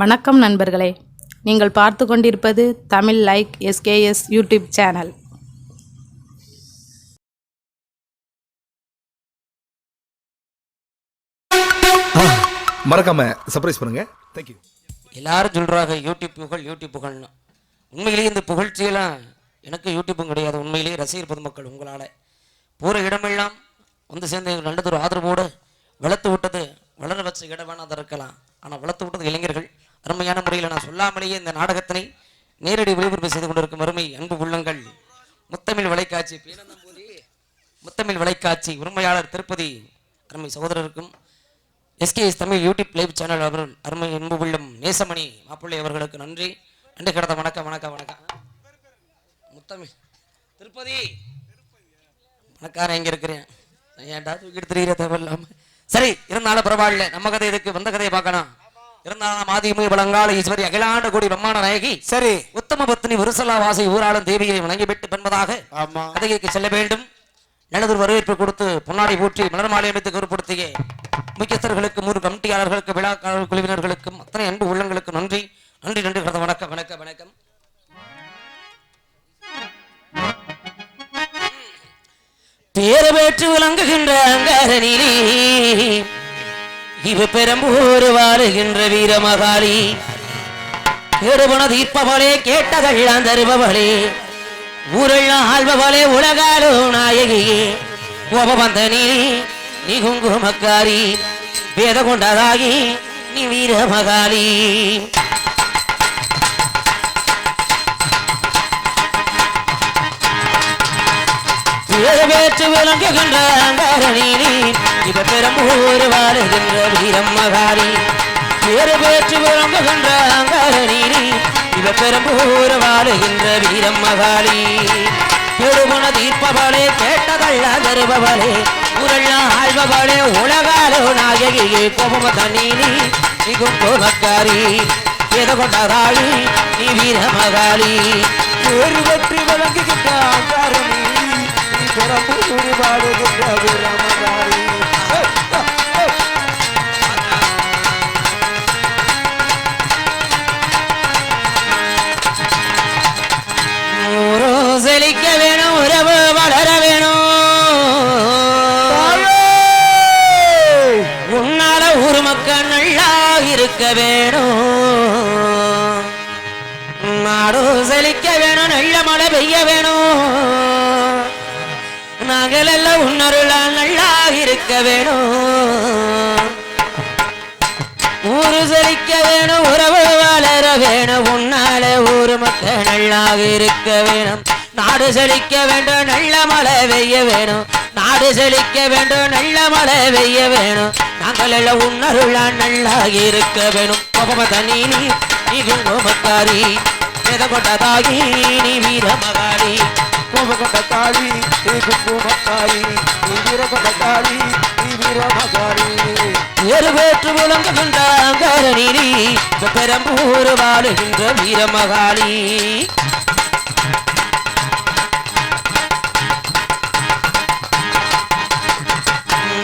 வணக்கம் நண்பர்களே. நீங்கள் பார்த்து கொண்டிருப்பது Tamil like SKS YouTube channel. மறக்காம சர்ப்ரைஸ் பண்ணுங்க. தேங்க்யூ எல்லாரும் சொல்கிறாங்க யூடியூப் புகழ் யூடியூப் புகழ்னு. உண்மையிலேயே இந்த புகழ்ச்சியெல்லாம் எனக்கு யூடியூப்பும் கிடையாது. உண்மையிலேயே ரசிகர் பொதுமக்கள் உங்களால். போகிற இடமெல்லாம் வந்து சேர்ந்து எங்களுக்கு நல்லதொரு ஆதரவோடு வளர்த்து விட்டது வளர வச்ச அதை இருக்கலாம். ஆனால் வளர்த்து விட்டது இளைஞர்கள். அருமையான முறையில் நான் சொல்லாமலேயே இந்த நாடகத்தினை நேரடி ஒளிபரப்பு செய்து கொண்டிருக்கும் அருமை அன்பு உள்ளங்கள். முத்தமிழ் வலைக்காட்சி முத்தமிழ் வலைக்காட்சி உரிமையாளர் திருப்பதி அருமை சகோதரருக்கும் SKS Tamil YouTube live channel அவர்கள் அருமை அன்பு உள்ளம் நேசமணி மாப்பிள்ளை அவர்களுக்கு நன்றி. நன்றி கிடந்த வணக்கம் வணக்கம் வணக்கம். முத்தமிழ் திருப்பதி. பணக்காரன் எங்க இருக்கிறேன்? ஏன்டா தூக்கிட்டு தெரிகிற தேவையில்லாம? சரி இருந்தாலும் பரவாயில்ல. நம்ம கதை இதுக்கு வந்த கதையை பார்க்கணும். இருந்தாலும் மாதிமுக பழங்கால ஈஸ்வரி அகிலாண்ட கோடி பிரம்மாண்ட நாயகி? சரி. உத்தம பத்னி விருசலா வாசி ஊராளும் தேவியை வணங்கிவிட்டு பெண்பதாக ஆமா. கதைக்கு செல்ல வேண்டும். நல்லதொரு வரவேற்பு கொடுத்து பொன்னாடி போற்றி மலர் மாலை அமைத்து கருப்படுத்திய முக்கியஸ்தர்களுக்கு மூன்று கமிட்டியாளர்களுக்கு விழாக்காரர் குழுவினர்களுக்கும் அத்தனை அன்பு உள்ளங்களுக்கு நன்றி. நன்றி நன்றி கடந்த வணக்கம் வணக்கம் வணக்கம். பேர பெற்று விளங்குகின்ற அங்காரனிலே இவ பெரம்பூர் வாழுகின்ற வீரமகாளி. கேடுபண தீர்ப்பவளே கேட்டதெல்லாம் தருபவளே ஊரெல்லாம் ஆள்பவளே உலகாலும் நாயகியே கோபவந்த நீ நீ குங்குமக்காரி வேத கொண்டதாகி நீ வீரமகாளி பேச்சு விளங்குகின்ற அங்காரணி இவ பெரும்பூர் வாழுகின்ற வீரம்மகாரி மகாரி விளங்குகின்ற அங்காரணி இவ பெரும்பூர் வாழுகின்ற வீரம்மகாரி பெருமன தீர்ப்பவளே கேட்டதல்ல தருபவளே உரெல்லாம் ஆழ்பவளே உலகாலோ நாயகியே கோபம தண்ணீனி மிகும் கோபக்காரி. எத கொண்டதாளி நீ வீரமகாளி பேரு வெற்றி விளங்குகின்ற ஆங்காரணி நீ பாடுகின்ற வீரமகாரி செழிக்க வேணும். உறவு வளர வேணும். உன்னால ஊர் மக்கள் நல்லா இருக்க வேணும். செழிக்க வேணும். நல்ல மழை பெய்ய வேணும். நாங்கள் உன்னருளா நல்லா இருக்க வேணும். ஊரு செழிக்க வேணும் உறவு வளர வேணும். உன்னால ஊரு மக்கள் நல்லா இருக்க வேணும். நாடு செழிக்க வேண்டும் நல்ல மழை பெய்ய வேணும். நாடு செழிக்க வேண்டும் நல்ல மழை பெய்ய வேணும். நாங்கள் எல்லாம் உன்னருளா நல்லா இருக்க வேணும். கோபம தனி நீ நீ குங்குமக்காரி கொண்டதாகி நீ வீர மகாரி கோபகொண்ட காளி நீ குங்குமக்காரி நீ வீரகொண்ட காளி நீ வீரமகாரி ஏறு வேற்று விளங்குகின்ற அங்கரணி பெரம்பூர் வாழுகின்ற வீரமகாளி.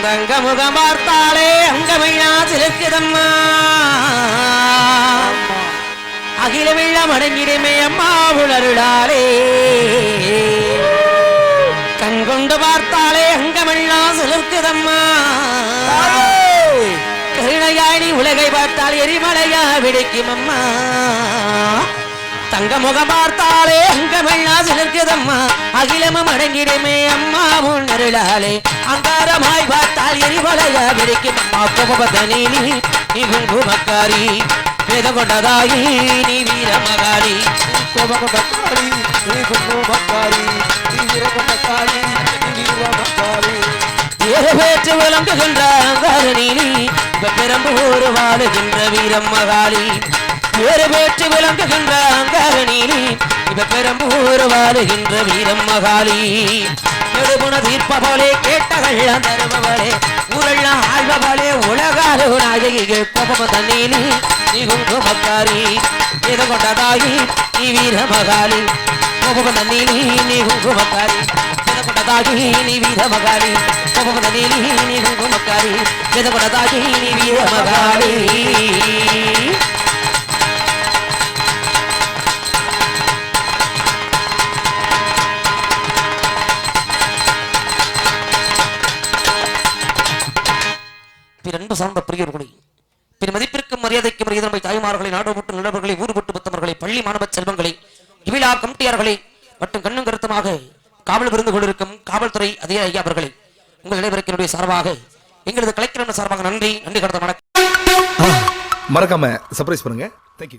தங்க முகம் பார்த்தாலே அங்கமையா சிலுக்குதம்மா அகிலமிழம் அடங்கிடுமே அம்மா உணருளாலே அங்கமெல்லாம் சிலிர்க்குதம்மா கருணையாடி உலகை பார்த்தால் எரிமலையா வெடிக்கும் அம்மா தங்க முகம் பார்த்தாலே அங்கமெல்லாம் சிலிர்க்குதம்மா அகிலமும் அடங்கிடுமே அம்மா உணருளாலே அங்காரமாய் பார்த்தால் எரிமலையா வெடிக்கும் அம்மா கோபதனி நீ குங்குமக்காரி வேத கொண்டதாகி நீ வீரமகாரி கோபகொண்ட காளி நீ குங்குமக்காரி நீ வீரகொண்ட காளி நீ வீரமகாரி ஏறு பேச்சு விளங்குகின்ற அங்காரணி பெரம்பூர் வாழுகின்ற வீரம் பேச்சு விளங்குகின்ற அங்காரணி இவ பெரம்பூர் வாழுகின்ற வீரம் நெடுமுன தீர்ப்பவளே கேட்டகள்லாம் தருபவளே ஊரெல்லாம் ஆழ்பவளே உலகாலோ நாயகிகள் கோபம தண்ணீனி நீ குங்குமக்காரி எதை கொண்டதாகி நீ வீரமகாளி கோபம தண்ணீனி நீ குங்குமக்காரி எதை கொண்டதாகி நீ வீரமகாளி கோபம தண்ணீனி நீ குங்குமக்காரி எதை கொண்டதாகி நீ வீரமகாளி பிற அன்பு சார்ந்த பெரியவர்களை பிற மதிப்பிற்கு மரியாதைக்கு மரியாதை தாய்மார்களை நாடுபட்டு நிலவர்களை ஊறுபட்டு புத்தவர்களை பள்ளி மாணவ செல்வங்களை இவிழா கமிட்டியார்களை மற்றும் கண்ணும் கருத்துமாக காவல் விருந்து கொண்டிருக்கும் காவல்துறை அதிகாரி ஐயா அவர்களை உங்கள் இடைவருக்கினுடைய சார்பாக எங்களது கலைக்கிழமை சார்பாக நன்றி நன்றி கடந்த வணக்கம். மறக்காம சர்ப்ரைஸ் பண்ணுங்க. தேங்க்யூ